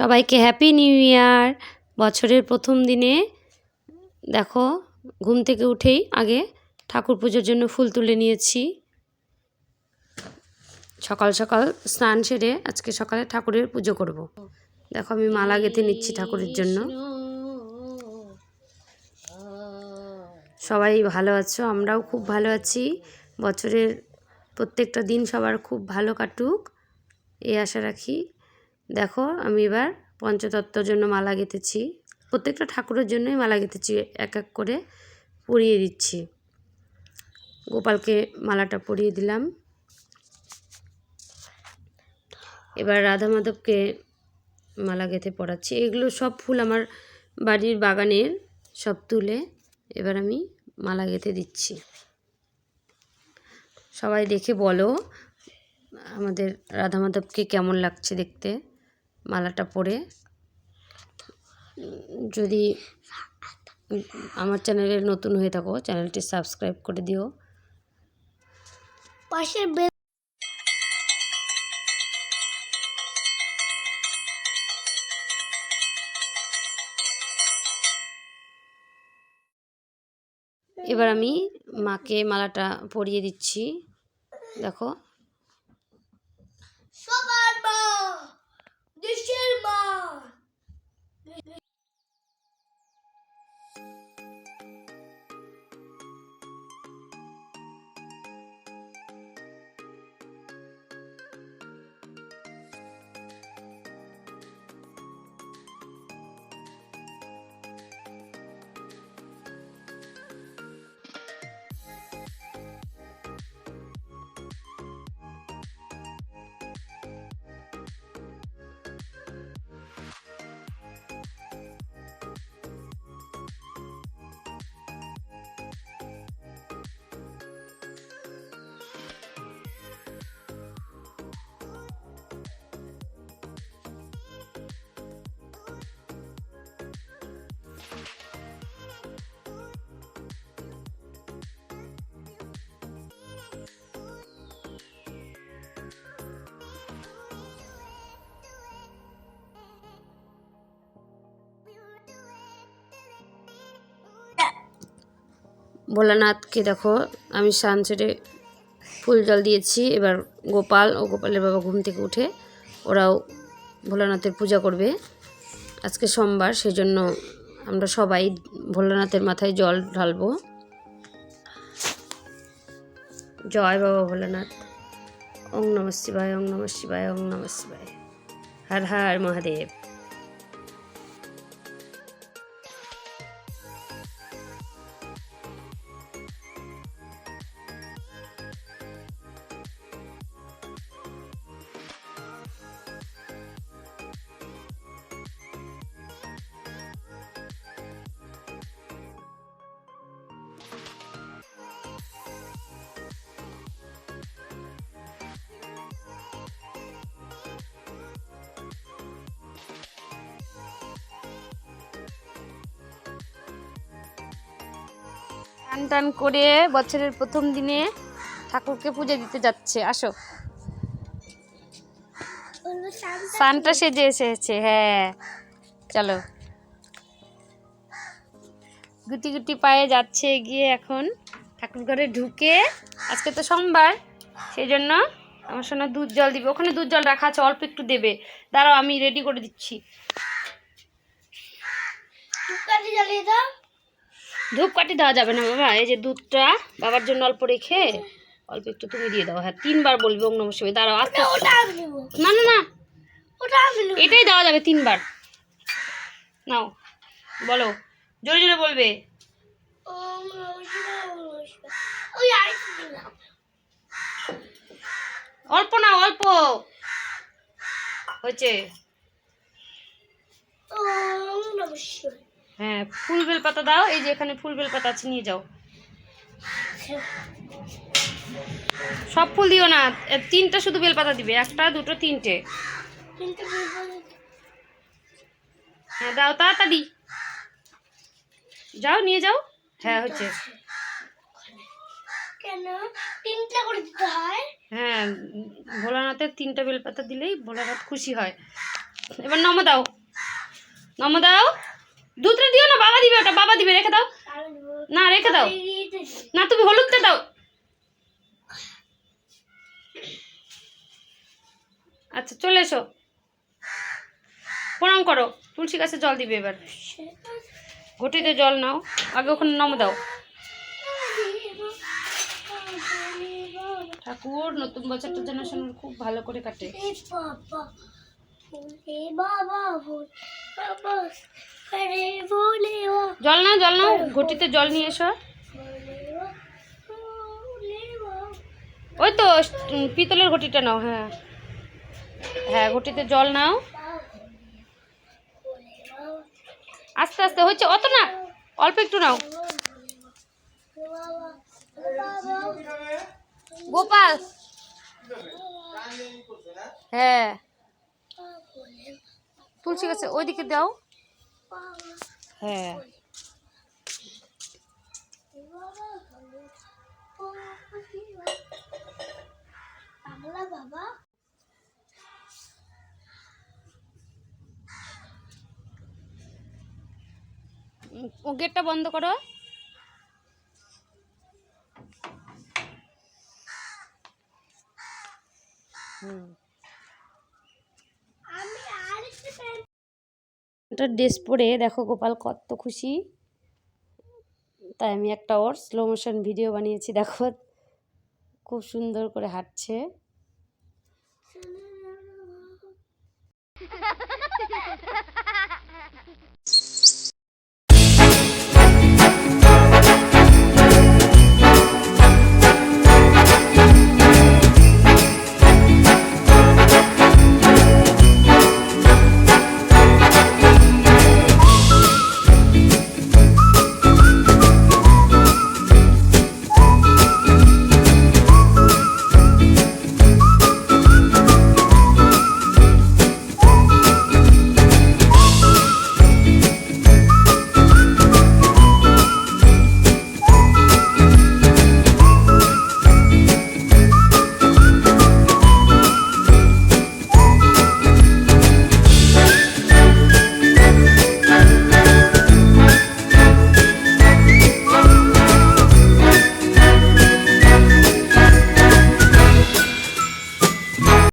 সবাইকে happy new year বছরের প্রথম দিনে, দেখো, ঘুম থেকে উঠেই আগে ঠাকুর পুজোর জন্য ফুল তুলে নিয়েছি। সকাল সকাল স্নান সেরে আজকে সকালে ঠাকুরের পুজো করব। দেখো, আমি মালা গেঁথে নিচ্ছি ঠাকুরের জন্য। সবাই ভালো আছো? আমরাও খুব ভালো আছি। বছরের প্রত্যেকটা দিন সবার খুব ভালো কাটুক, এই আশা রাখি। দেখো, আমি এবার পঞ্চতত্ত্বর জন্য মালা গেঁথেছি। প্রত্যেকটা ঠাকুরের জন্যই মালা গেঁথেছি, এক এক করে পরিয়ে দিচ্ছি। গোপালকে মালাটা পরিয়ে দিলাম। এবার রাধা মাধবকে মালা গেঁথে পরাচ্ছি। এগুলো সব ফুল আমার বাড়ির বাগানের সব তুলে এবার আমি মালা গেঁথে দিচ্ছি। সবাই দেখে বলো, আমাদের রাধা মাধবকে কেমন লাগছে দেখতে? মালাটা পরে যদি আমার চ্যানেলে নতুন হয়ে থাকো চ্যানেলটি সাবস্ক্রাইব করে দিও। পাশের বেল এবার আমি মাকে মালাটা পরিয়ে দিচ্ছি। দেখো। ভোলানাথকে দেখো, আমি সানসেটে ফুল জল দিয়েছি। এবার গোপাল ও গোপালের বাবা ঘুম থেকে উঠে ওরাও ভোলানাথের পূজা করবে। আজকে সোমবার সেই জন্য আমরা সবাই ভোলানাথের মাথায় জল ঢালবো। জয় বাবা ভোলানাথ। ওং নম শিবায়, ওং নম শিবায়, ওং নম শিবায়। হর হর মহাদেব। টান টান করে বছরের প্রথম দিনে ঠাকুরকে পুজো দিতে যাচ্ছে। আসো। সানটা সেজে এসেছে হ্যাঁ। চলো। গুটি গুটি পায়ে যাচ্ছে, গিয়ে এখন ঠাকুর ঘরে ঢুকে। আজকে তো সোমবার সেই জন্য আমার সঙ্গে দুধ জল দিবে। ওখানে দুধ জল রাখা আছে, অল্প একটু দেবে। দাঁড়াও, আমি রেডি করে দিচ্ছি। জ্বালিয়ে দাও। ধূপকাঠি দেওয়া যাবে না বাবা। এই যে দুধটা বাবার জন্য অল্প রেখে অল্প একটু তুমি দিয়ে দাও। হ্যাঁ তিনবার বলবি ওং নমঃ দাঁড়াও আস্তে না না না। এটাই দেওয়া যাবে তিনবার। নাও বলো। জোরে জোরে বলবে। অল্প না অল্প। হয়েছে। ওম নমঃ শিবায়। হ্যাঁ ফুল বেল পাতা দাও এই যে এখানে ফুল বেল পাতা আছে নিয়ে যাও। সব ফুল দিও না তিনটা শুধু বেল পাতা দিবে একটা দুটো তিনটে। হ্যাঁ দাও তাড়াতাড়ি। যাও নিয়ে যাও। হ্যাঁ হচ্ছে। কেন? তিনটা করে দিতে হয়? হ্যাঁ ভোলানাথের তিনটা বেলপাতা দিলেই ভোলানাথ খুশি হয়। এবার নম দাও। নম দাও। দুধটা দিও না, বাবা দিবে ওটা, বাবা দিবে, রেখে দাও। না, রেখে দাও। না, তুমি হলুদটা দাও। আচ্ছা চলে এসো। প্রণাম করো। তুলসী গাছে জল দিবে এবার। ঘটিতে জল নাও। আগে ওখানে নম দাও। ঠাকুর, নতুন বছরটা যেন শোনার খুব ভালো করে কাটে। বাবা জল নাও জল নাও, ঘটিতে জল নিয়ে এসো। ওই তো পিতলের ঘটিটা নাও হ্যাঁ। হ্যাঁ ঘটিতে জল নাও। আস্তে আস্তে, হচ্ছে, অত না, অল্প একটু নাও। গোপাল। হ্যাঁ। তুলসী গাছে ওইদিকে দাও। হ্যাঁ। বাবা। গেটটা বন্ধ করো। ওটা ড্রেস পরে, দেখো গোপাল কত খুশি। তাই আমি একটা ওর স্লো মোশন ভিডিও বানিয়েছি, দেখো। খুব সুন্দর করে হাঁটছে।